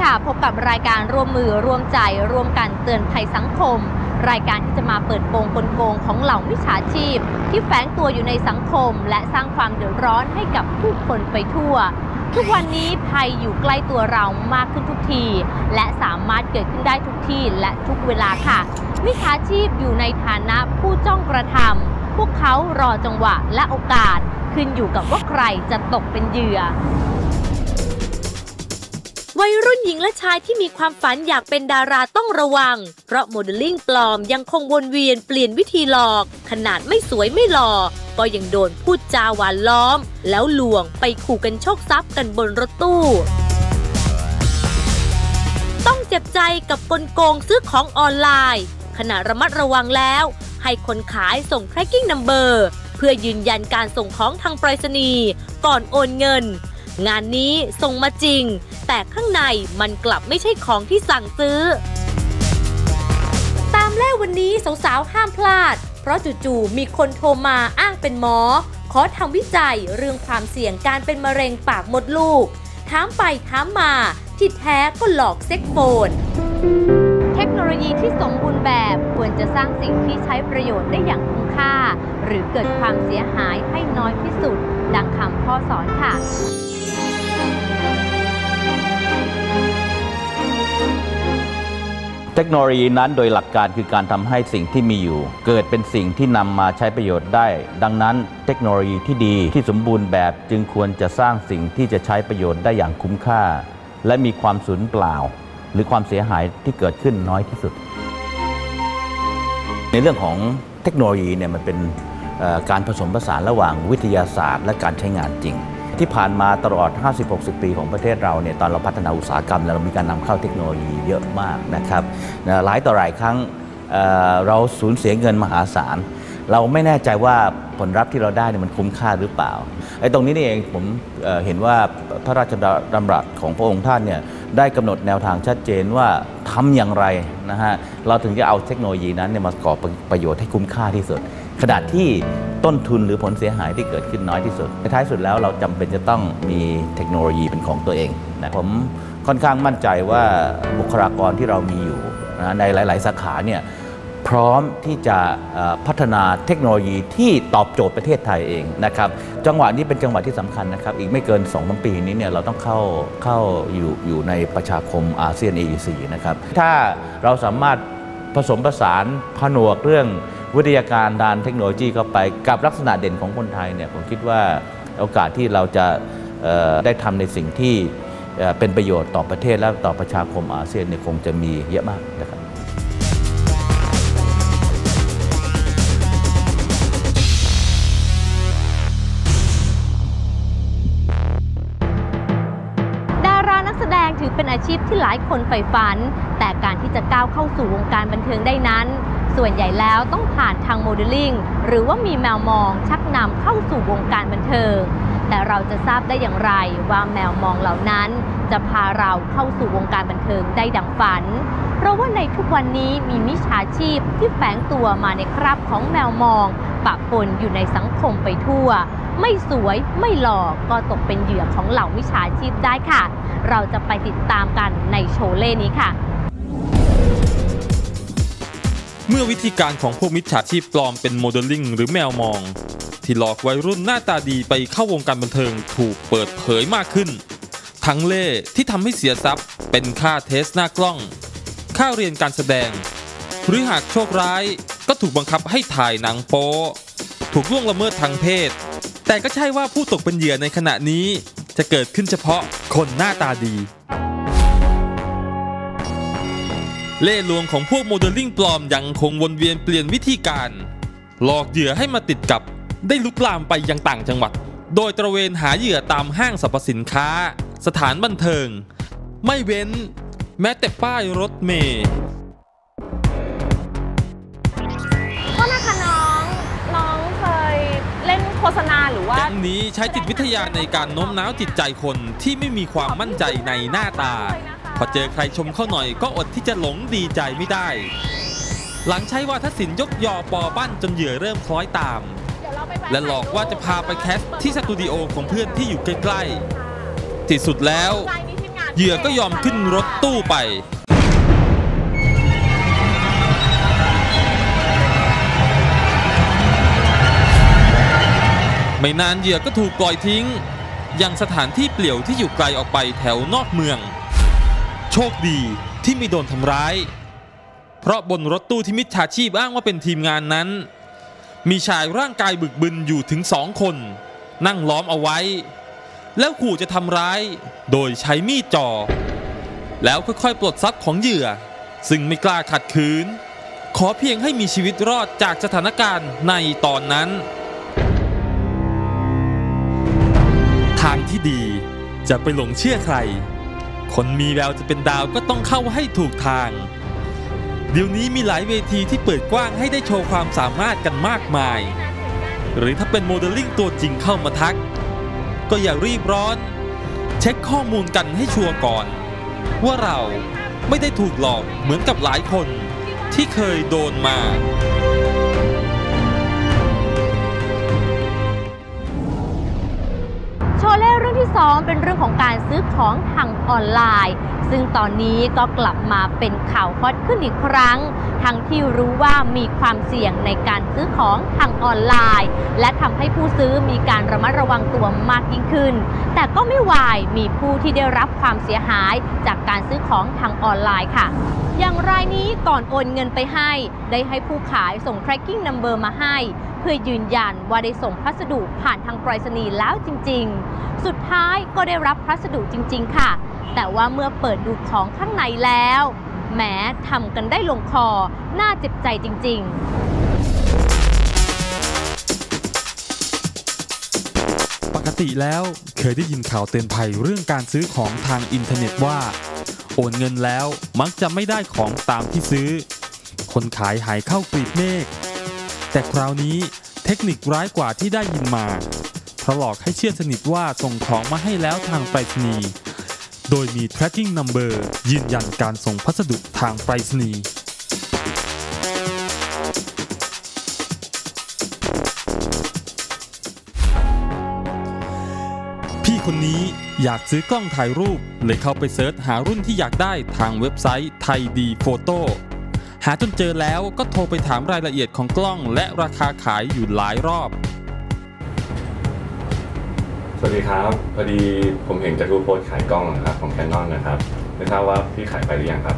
ค่ะ พบกับรายการร่วมมือร่วมใจร่วมกันเตือนภัยสังคม รายการที่จะมาเปิดโปงกลโกงของเหล่ามิจฉาชีพ ที่แฝงตัวอยู่ในสังคม และสร้างความเดือดร้อนให้กับผู้คนไปทั่ว ทุกวันนี้ภัยอยู่ใกล้ตัวเรามากขึ้นทุกที และสามารถเกิดขึ้นได้ทุกที่และทุกเวลาค่ะมิจฉาชีพอยู่ในฐานะผู้จ้องกระทำพวกเขารอจังหวะและโอกาส ขึ้นอยู่กับว่าใครจะตกเป็นเหยื่อ วัยรุ่นหญิงและชายที่มีความฝันอยากเป็นดาราต้องระวัง เพราะโมเดลลิ่งปลอมยังคงวนเวียนเปลี่ยนวิธีหลอก ขนาดไม่สวยไม่หล่อก็ยังโดนพูดจาหวานล้อม แล้วลวงไปขู่กันโชคทรัพย์กันบนรถตู้ ต้องเจ็บใจกับกลโกงซื้อของออนไลน์ ขณะระมัดระวังแล้ว ให้คนขายส่ง tracking number เพื่อยืนยันการส่งของทางไปรษณีย์ก่อนโอนเงิน งานนี้ส่งมาจริง แต่ข้างในมันกลับไม่ใช่ของที่สั่งซื้อ ตามแล่วันนี้สาวๆห้ามพลาด เพราะจู่ๆมีคนโทรมาอ้างเป็นหมอ ขอทำวิจัยเรื่องความเสี่ยงการเป็นมะเร็งปากมดลูกถามไปถามมา ที่แท้ก็หลอกเซ็กโฟนเทคโนโลยีที่สมบูรณ์แบบควรจะสร้างสิ่งที่ใช้ประโยชน์ได้อย่างคุ้มค่า หรือเกิดความเสียหายให้น้อยที่สุด ดังคำพ่อสอนค่ะ เทคโนโลยีนั้นโดยหลักการคือการทำให้สิ่งที่มีอยู่ เกิดเป็นสิ่งที่นำมาใช้ประโยชน์ได้ ดังนั้นเทคโนโลยีที่ดีที่สมบูรณ์แบบจึงควรจะสร้างสิ่งที่จะใช้ประโยชน์ได้อย่างคุ้มค่า และมีความสูญเปล่า หรือความเสียหายที่เกิดขึ้นน้อยที่สุด ในเรื่องของเทคโนโลยีเนี่ยมันเป็นการผสมผสานระหว่างวิทยาศาสตร์ และการใช้งานจริง ที่ผ่านมาตลอด 50-60 ปีของประเทศเราเนี่ยตอนเราพัฒนาอุตสาหกรรมเนี่ยเรามีการนำเข้าเทคโนโลยีเยอะมากนะครับหลายต่อหลายครั้งเราสูญเสียเงินมหาศาล เราไม่แน่ใจว่าผลลัพธ์ที่เราได้เนี่ยมันคุ้มค่าหรือเปล่าไอ้ตรงนี้นี่เองผมเเห็นว่าพระราชดำรัสของพระองค์ท่านเนี่ยได้กำหนดแนวทางชัดเจนว่าทำอย่างไรนะฮะเราถึงจะเอาเทคโนโลยีนั้นเนี่ยมาก่อประโยชน์ให้คุ้มค่าที่สุด ขนาดที่ต้นทุนหรือผลเสียหายที่เกิดขึ้นน้อยที่สุดในท้ายสุดแล้วเราจำเป็นจะต้องมีเทคโนโลยีเป็นของตัวเองนะผมค่อนข้างมั่นใจว่าบุคลากรที่เรามีอยู่นะในหลาย ๆ สาขาเนี่ย พร้อมที่จะพัฒนาเทคโนโลยีที่ตอบโจทย์ประเทศไทยเองนะครับจังหวะนี้เป็นจังหวะที่สำคัญนะครับ อีกไม่เกิน2อปีนี้เนี่ยเราต้องเข้าเข้าอยู่อยู่ในประชาคมอาเซียน AEC นะครับถ้าเราสามารถผสมผสานผนวกเรื่องวิทยาการด้านเทคโนโลยีเข้าไปกับลักษณะเด่นของคนไทยเนี่ยผมคิดว่าโอกาสที่เราจะได้ทำในสิ่งที่เป็นประโยชน์ต่อประเทศและต่อประชาคมอาเซียนเนี่ยคงจะมีเยอะมากนะครับ หลายคนใฝ่ฝัน แต่การที่จะก้าวเข้าสู่วงการบันเทิงได้นั้น ส่วนใหญ่แล้วต้องผ่านทางโมเดลลิ่งหรือว่ามีแมวมองชักนำเข้าสู่วงการบันเทิง แต่เราจะทราบได้อย่างไรว่าแมวมองเหล่านั้นจะพาเราเข้าสู่วงการบันเทิงได้ดังฝัน เพราะว่าในทุกวันนี้มีมิจฉาชีพที่แฝงตัวมาในคราบของแมวมองปะปนอยู่ในสังคมไปทั่ว ไม่สวยไม่หล่อก็ตกเป็นเหยื่อของเหล่ามิจฉาชีพได้ค่ะ เราจะไปติดตามกันในโชว์เล่นี้ค่ะ เมื่อวิธีการของพวกมิจฉาชีพปลอมเป็นโมเดลลิ่งหรือแมวมอง ที่หลอกวัยรุ่นหน้าตาดีไปเข้าวงการบันเทิงถูกเปิดเผยมากขึ้น ทั้งเล่ที่ทำให้เสียทรัพย์ เป็นค่าเทสหน้ากล้อง ค่าเรียนการแสดง หรือหากโชคร้ายก็ถูกบังคับให้ถ่ายหนังโป๊ถูกล่วงละเมิดทางเพศ แต่ก็ใช่ว่าผู้ตกเป็นเหยื่อในขณะนี้ จะเกิดขึ้นเฉพาะคนหน้าตาดี เล่ลวงของพวกโมเดลลิ่งปลอมยังคงวนเวียนเปลี่ยนวิธีการ หลอกเหยื่อให้มาติดกับ ได้ลุกลามไปยังต่างจังหวัด โดยตระเวนหาเหยื่อตามห้างสรรพสินค้า สถานบันเทิง ไม่เว้น แม้แต่ป้ายรถเมล์ ว่าแก๊งนี้ใช้จิตวิทยาในการโน้มน้าวจิตใจคนที่ไม่มีความมั่นใจในหน้าตา พอเจอใครชมเข้าหน่อยก็อดที่จะหลงดีใจไม่ได้ หลังใช้วาทศิลป์ยกยอปอปั้นจนเหยื่อเริ่มคล้อยตาม และหลอกว่าจะพาไปแคสที่สตูดิโอของเพื่อนที่อยู่ใกล้ๆที่สุดแล้ว เหยื่อก็ยอมขึ้นรถตู้ไป ไม่นานเหยื่อก็ถูกปล่อยทิ้ง ยังสถานที่เปลี่ยวที่อยู่ไกลออกไปแถวนอกเมือง โชคดีที่ไม่โดนทำร้าย เพราะบนรถตู้ที่มิจฉาชีพอ้างว่าเป็นทีมงานนั้น มีชายร่างกายบึกบึนอยู่ถึงสองคน นั่งล้อมเอาไว้ แล้วขู่จะทำร้าย โดยใช้มีดจ่อแล้วค่อยๆปลดทรัพย์ของเหยื่อ ซึ่งไม่กล้าขัดขืน ขอเพียงให้มีชีวิตรอดจากสถานการณ์ในตอนนั้นางที่ดี จะไปหลงเชื่อใคร คนมีแววจะเป็นดาวก็ต้องเข้าให้ถูกทาง เดี๋ยวนี้มีหลายเวทีที่เปิดกว้างให้ได้โชว์ความสามารถกันมากมาย หรือถ้าเป็นโมเดลลิ่งตัวจริงเข้ามาทัก ก็อย่ารีบร้อน เช็คข้อมูลกันให้ชัวร์ก่อน ว่าเราไม่ได้ถูกหลอกเหมือนกับหลายคนที่เคยโดนมา โชเล่เรื่องที่ 2 เป็นเรื่องของการซื้อของทางออนไลน์ ซึ่งตอนนี้ก็กลับมาเป็นข่าวฮอตขึ้นอีกครั้ง ทั้งที่รู้ว่ามีความเสี่ยงในการซื้อของทางออนไลน์ และทำให้ผู้ซื้อมีการระมัดระวังตัวมากยิ่งขึ้น แต่ก็ไม่วายมีผู้ที่ได้รับความเสียหายจากการซื้อของทางออนไลน์ค่ะ อย่างรายนี้ก่อนโอนเงินไปให้ ได้ให้ผู้ขายส่ง tracking number มาให้ เพื่อยืนยันว่าได้ส่งพัสดุผ่านทางไปรษณีย์แล้วจริง ๆ สุดท้ายก็ได้รับพัสดุจริง ๆ ค่ะ แต่ว่าเมื่อเปิดดูของข้างในแล้วแหมทำกันได้ลงคอ น่าเจ็บใจจริง ๆปกติแล้วเคยได้ยินข่าวเตือนภัยเรื่องการซื้อของทางอินเทอร์เน็ตว่า โอนเงินแล้วมักจะไม่ได้ของตามที่ซื้อ คนขายหายเข้ากรีบเมฆแต่คราวนี้เทคนิคร้ายกว่าที่ได้ยินมาเพราะหลอกให้เชื่อสนิทว่าส่งของมาให้แล้วทางไปรษณีย์โดยมี tracking number ยืนยันการส่งพัสดุทางไปรษณีย์ คนนี้อยากซื้อกล้องถ่ายรูป เลยเข้าไปเสิร์ชหารุ่นที่อยากได้ทางเว็บไซต์ไทยดีโฟโต้หาจนเจอแล้วก็โทรไปถามรายละเอียดของกล้องและราคาขายอยู่หลายรอบ สวัสดีครับ พอดีผมเห็นจากรูปโพสต์ขายกล้องนะครับของแคนนอนนะครับไม่ทราบว่าพี่ขายไปหรือยังครับ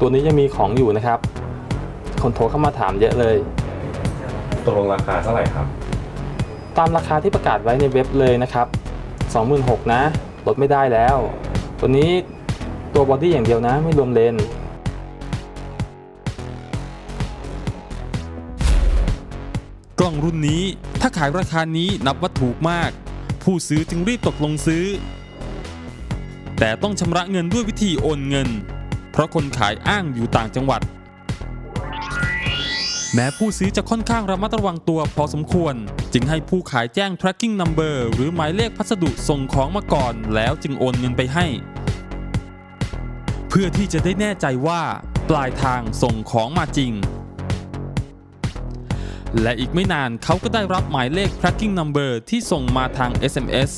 ตัวนี้ยังมีของอยู่นะครับ คนโทรเข้ามาถามเยอะเลย ตกลงราคาเท่าไหร่ครับ ตามราคาที่ประกาศไว้ในเว็บเลยนะครับ 26,000นะลดไม่ได้แล้ว ตัวนี้ตัวบอดี้อย่างเดียวนะ ไม่รวมเลนกล้องรุ่นนี้ถ้าขายราคานี้นับว่าถูกมาก ผู้ซื้อจึงรีบตกลงซื้อ แต่ต้องชำระเงินด้วยวิธีโอนเงิน เพราะคนขายอ้างอยู่ต่างจังหวัด แม้ผู้ซื้อจะค่อนข้างระมัดระวังตัวพอสมควร จึงให้ผู้ขายแจ้ง tracking number หรือหมายเลขพัสดุส่งของมาก่อน แล้วจึงโอนเงินไปให้ เพื่อที่จะได้แน่ใจว่าปลายทางส่งของมาจริง และอีกไม่นานเขาก็ได้รับหมายเลข tracking number ที่ส่งมาทาง SMS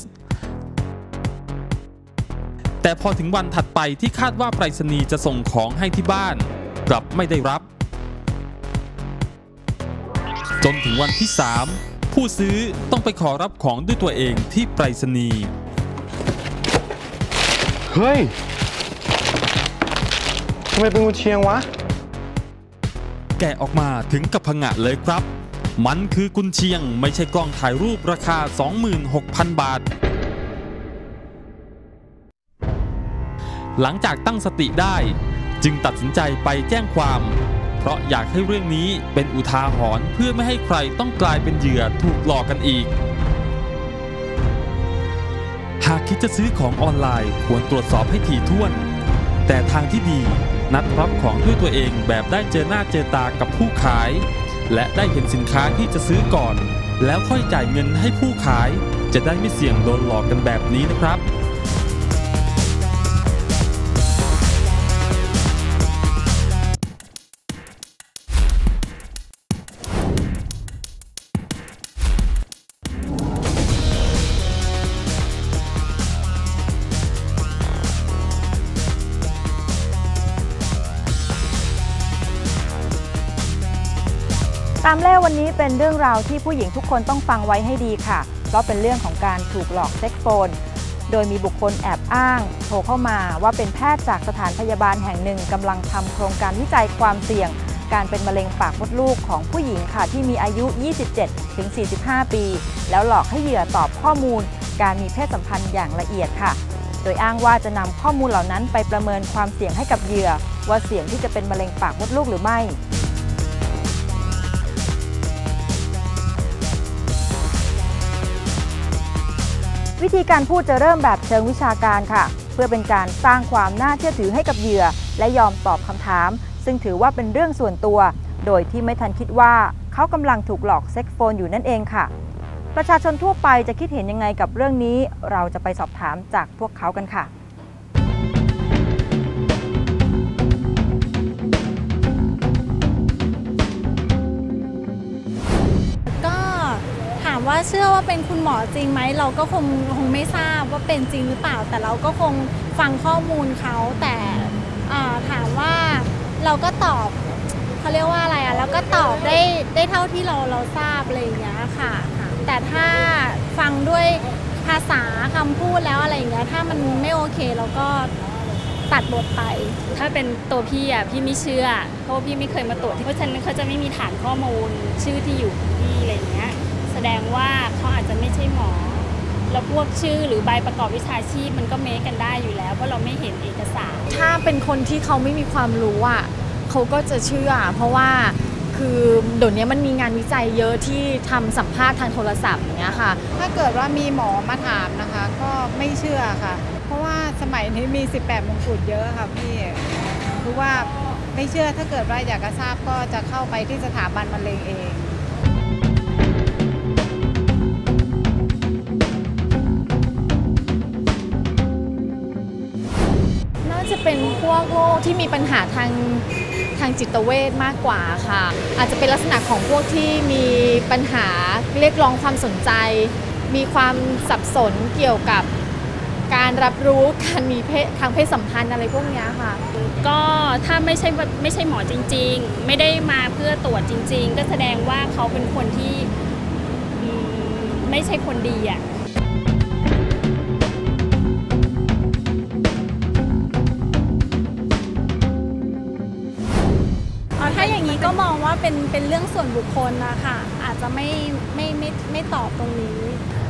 แต่พอถึงวันถัดไปที่คาดว่าไปรษณีย์จะส่งของให้ที่บ้าน กลับไม่ได้รับ จนถึงวันที่ 3 ผู้ซื้อต้องไปขอรับของด้วยตัวเองที่ไปรษณีย์เฮ้ยทำไมเป็นกุนเชียงวะ แกะออกมาถึงกับผงะเลยครับ มันคือกุนเชียงไม่ใช่กล้องถ่ายรูปราคา 26,000 บาท หลังจากตั้งสติได้จึงตัดสินใจไปแจ้งความ เพราะอยากให้เรื่องนี้เป็นอุทาหรณ์เพื่อไม่ให้ใครต้องกลายเป็นเหยื่อถูกหลอกกันอีก หากคิดจะซื้อของออนไลน์ควรตรวจสอบให้ถี่ถ้วน แต่ทางที่ดีนัดรับของด้วยตัวเองแบบได้เจอหน้าเจอตากับผู้ขาย และได้เห็นสินค้าที่จะซื้อก่อน แล้วค่อยจ่ายเงินให้ผู้ขาย จะได้ไม่เสี่ยงโดนหลอกกันแบบนี้นะครับ ตามเล่วันนี้เป็นเรื่องราวที่ผู้หญิงทุกคนต้องฟังไว้ให้ดีค่ะ เพราะเป็นเรื่องของการถูกหลอกเซ็กโฟน โดยมีบุคคลแอบอ้าง โทรเข้ามาว่าเป็นแพทย์จากสถานพยาบาลแห่งหนึ่งกำลังทำโครงการวิจัยความเสี่ยง การเป็นมะเร็งปากมดลูกของผู้หญิงค่ะที่มีอายุ 27-45 ปี แล้วหลอกให้เหยื่อตอบข้อมูล การมีเพศสัมพันธ์อย่างละเอียดค่ะ โดยอ้างว่าจะนำข้อมูลเหล่านั้นไปประเมินความเสี่ยงให้กับเหยื่อ ว่าเสี่ยงที่จะเป็นมะเร็งปากมดลูกหรือไม่ วิธีการพูดจะเริ่มแบบเชิงวิชาการค่ะ เพื่อเป็นการสร้างความน่าเชื่อถือให้กับเหยื่อ และยอมตอบคำถาม ซึ่งถือว่าเป็นเรื่องส่วนตัว โดยที่ไม่ทันคิดว่าเขากำลังถูกหลอกเซ็กโฟนอยู่นั่นเองค่ะ ประชาชนทั่วไปจะคิดเห็นยังไงกับเรื่องนี้ เราจะไปสอบถามจากพวกเขากันค่ะ ว่าเชื่อว่าเป็นคุณหมอจริงไหมเราก็คงคงไม่ทราบว่าเป็นจริงหรือเปล่า แต่เราก็คงฟังข้อมูลเขาแต่ถามว่าเราก็ตอบเขาเรียกว่าอะไรอะเราก็ตอบได้ได้เท่าที่เราเราทราบอะไรอย่างเงี้ยค่ะ แต่ถ้าฟังด้วยภาษาคำพูดแล้วอะไรอย่างเงี้ยถ้ามันไม่โอเคเราก็ตัดบทไป ถ้าเป็นตัวพี่อะพี่ไม่เชื่อเพราะพี่ไม่เคยมาตรวจเพราะฉะนั้นเขาจะไม่มีฐานข้อมูลชื่อที่อยู่ของพี่อะไรเงี้ย ดงว่าเขาอาจจะไม่ใช่หมอ แล้วพวกชื่อหรือใบประกอบวิชาชีพมันก็เมคกันได้อยู่แล้วเพราะเราไม่เห็นเอกสาร ถ้าเป็นคนที่เขาไม่มีความรู้อะเขาก็จะเชื่อ เพราะว่าคือเดี๋ยวนี้มันมีงานวิจัยเยอะที่ทำสัมภาษณ์ทางโทรศัพท์อย่างเงี้ยค่ะ ถ้าเกิดว่ามีหมอมาถามนะคะ ก็ไม่เชื่อค่ะ เพราะว่าสมัยนี้มี 18 มงกุฎเยอะค่ะพี่คือว่าไม่เชื่อถ้าเกิดว่าอยากจะทราบก็จะเข้าไปที่สถาบันมะเร็งเอง เป็นพวกโรคที่มีปัญหาทางทางจิตเวชมากกว่าค่ะ อาจจะเป็นลักษณะของพวกที่มีปัญหาเรียกร้องความสนใจ มีความสับสนเกี่ยวกับการรับรู้การมีเพศทางเพศสัมพันธ์อะไรพวกนี้ค่ะ ก็ถ้าไม่ใช่ว่าไม่ใช่หมอจริง ๆ ไม่ได้มาเพื่อตรวจจริง ๆ ก็แสดงว่าเขาเป็นคนที่ไม่ใช่คนดีอะ ก็มองว่าเป็นเป็นเรื่องส่วนบุคคลนะคะอาจจะไม่ไม่ไม่ไม่ตอบตรงนี้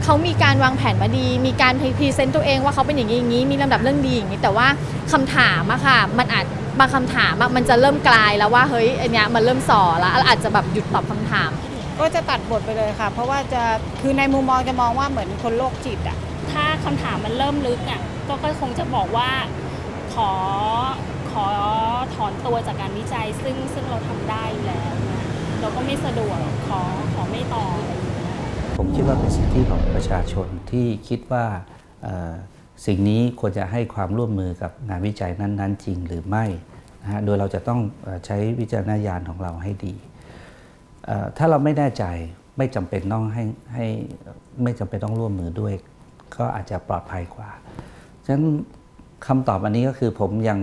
เขามีการวางแผนมาดี มีการพรีเซนต์ตัวเองว่าเขาเป็นอย่างนี้อย่างนี้ มีลำดับเรื่องดีอย่างนี้ แต่ว่าคำถามอะค่ะ มันอาจบางคำถามอะมันจะเริ่มกลายแล้วว่าเฮ้ยอันเนี้ยมันเริ่มส่อแล้วอาจจะแบบหยุดตอบคำถาม ก็จะตัดบทไปเลยค่ะ เพราะว่าจะคือในมุมมองจะมองว่าเหมือนคนโรคจิตอะถ้าคำถามมันเริ่มลึกอะก็ก็คงจะบอกว่าขอ ขอถอนตัวจากการวิจัย ซึ่งซึ่งเราทำได้แล้วนะเราก็ไม่สะดวกขอขอไม่ต่ออะไรผมคิดว่าเป็นสิทธิของประชาชนที่คิดว่าสิ่งนี้ควรจะให้ความร่วมมือกับงานวิจัยนั้น ๆ จริงหรือไม่นะฮะโดยเราจะต้องใช้วิจารณญาณของเราให้ดี ถ้าเราไม่แน่ใจไม่จำเป็นต้องให้ให้ไม่จำเป็นต้องร่วมมือด้วย ก็อาจจะปลอดภัยกว่า ฉะนั้นคำตอบอันนี้ก็คือผมยัง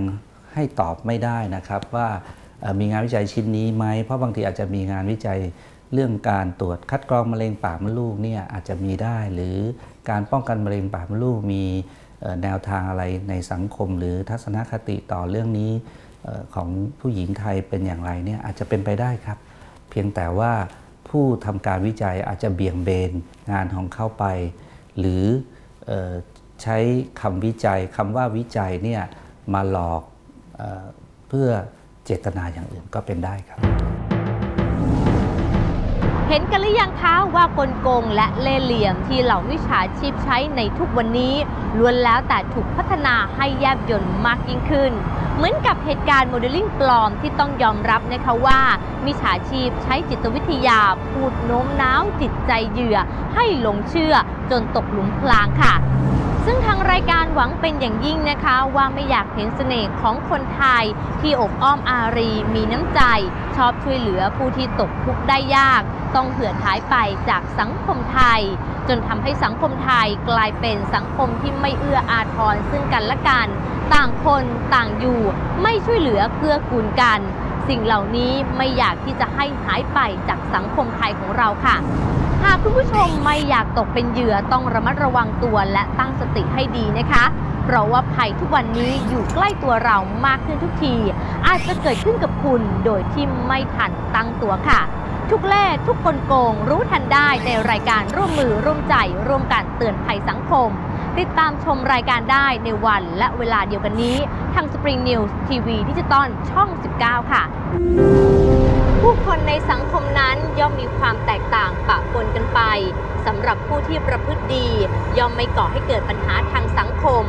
ให้ตอบไม่ได้นะครับว่ามีงานวิจัยชิ้นนี้ไหม เพราะบางทีอาจจะมีงานวิจัยเรื่องการตรวจคัดกรองมะเร็งปากมดลูกเนี่ยอาจจะมีได้ หรือการป้องกันมะเร็งปากมดลูกมีแนวทางอะไรในสังคม หรือทัศนคติต่อเรื่องนี้ของผู้หญิงไทยเป็นอย่างไรเนี่ยอาจจะเป็นไปได้ครับ เพียงแต่ว่าผู้ทำการวิจัยอาจจะเบี่ยงเบนงานของเขาไป หรือออใช้คำวิจัยคำว่าวิจัยเนี่ยมาหลอก เพื่อเจตนาอย่างอื่นก็เป็นได้ครับ เห็นกันหรือยังคะว่ากลโกงและเล่เหลี่ยมที่เหล่ามิจฉาชีพใช้ในทุกวันนี้ล้วนแล้วแต่ถูกพัฒนาให้แยบยลมากยิ่งขึ้น เหมือนกับเหตุการณ์โมเดลลิ่งปลอมที่ต้องยอมรับนะคะว่ามิจฉาชีพใช้จิตวิทยาพูดโน้มน้าวจิตใจเหยื่อ ให้หลงเชื่อจนตกหลุมพรางค่ะ ซึ่งทางรายการหวังเป็นอย่างยิ่งนะคะ ว่าไม่อยากเห็นเสน่ห์ของคนไทย ที่อบอ้อมอารี มีน้ำใจ ชอบช่วยเหลือผู้ที่ตกทุกข์ได้ยาก ต้องเหือดหายไปจากสังคมไทย จนทำให้สังคมไทยกลายเป็นสังคมที่ไม่เอื้ออาทรซึ่งกันและกัน ต่างคนต่างอยู่ไม่ช่วยเหลือเกื้อกูลกัน สิ่งเหล่านี้ไม่อยากที่จะให้หายไปจากสังคมไทยของเราค่ะ หากคุณผู้ชมไม่อยากตกเป็นเหยื่อต้องระมัดระวังตัวและตั้งสติให้ดีนะคะเพราะว่าภัยทุกวันนี้อยู่ใกล้ตัวเรามากขึ้นทุกที อาจจะเกิดขึ้นกับคุณโดยที่ไม่ทันตั้งตัวค่ะ ทุกเล่ทุกกลโกงรู้ทันได้ในรายการร่วมมือร่วมใจร่วมกันเตือนภัยสังคม ติดตามชมรายการได้ในวันและเวลาเดียวกันนี้ ทาง Spring News ทีวีดิจิตอลช่อง 19 ค่ะ ผู้คนในสังคมนั้นย่อมมีความแตกต่างปะปนกันไปสำหรับผู้ที่ประพฤติดี ย่อมไม่ก่อให้เกิดปัญหาทางสังคม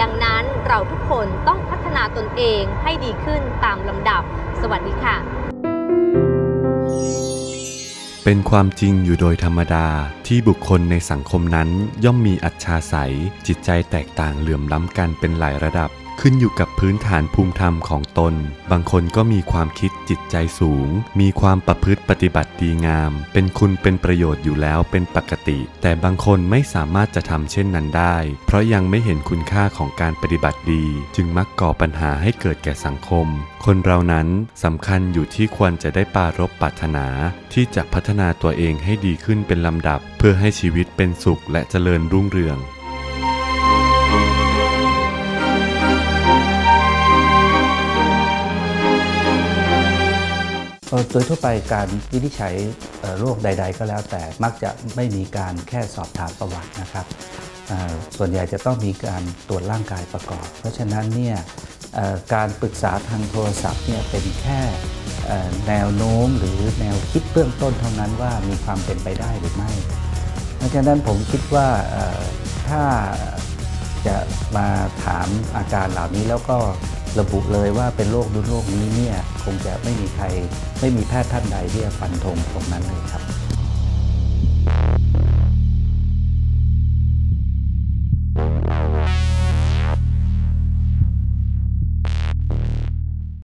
ดังนั้นเราทุกคนต้องพัฒนาตนเองให้ดีขึ้นตามลำดับ สวัสดีค่ะ เป็นความจริงอยู่โดยธรรมดาที่บุคคลในสังคมนั้นย่อมมีอัจฉาสัยจิตใจแตกต่างเหลื่อมล้ำกันเป็นหลายระดับ ขึ้นอยู่กับพื้นฐานภูมิธรรมของตน บางคนก็มีความคิดจิตใจสูง มีความประพฤติปฏิบัติดีงาม เป็นคุณเป็นประโยชน์อยู่แล้วเป็นปกติ แต่บางคนไม่สามารถจะทำเช่นนั้นได้ เพราะยังไม่เห็นคุณค่าของการปฏิบัติดี จึงมักก่อปัญหาให้เกิดแก่สังคม คนเรานั้นสำคัญอยู่ที่ควรจะได้ปรารบปรารถนา ที่จะพัฒนาตัวเองให้ดีขึ้นเป็นลำดับ เพื่อให้ชีวิตเป็นสุขและเจริญรุ่งเรือง โดยทั่วไปการวินิจฉัยโรคใด ๆ ก็แล้วแต่มักจะไม่มีการแค่สอบถามประวัตินะครับส่วนใหญ่จะต้องมีการตรวจร่างกายประกอบ เพราะฉะนั้นเนี่ยการปรึกษาทางโทรศัพท์เนี่ยเป็นแค่แนวโน้มหรือแนวคิดเบื้องต้นเท่านั้นว่ามีความเป็นไปได้หรือไม่ เพราะฉะนั้นผมคิดว่าถ้าจะมาถามอาการเหล่านี้แล้วก็ ระบุเลยว่าเป็นโรคนู้นโรคนี้เนี่ยคงจะไม่มีใครไม่มีแพทย์ท่านใดที่จะฟันธงตรงนั้นเลยครับ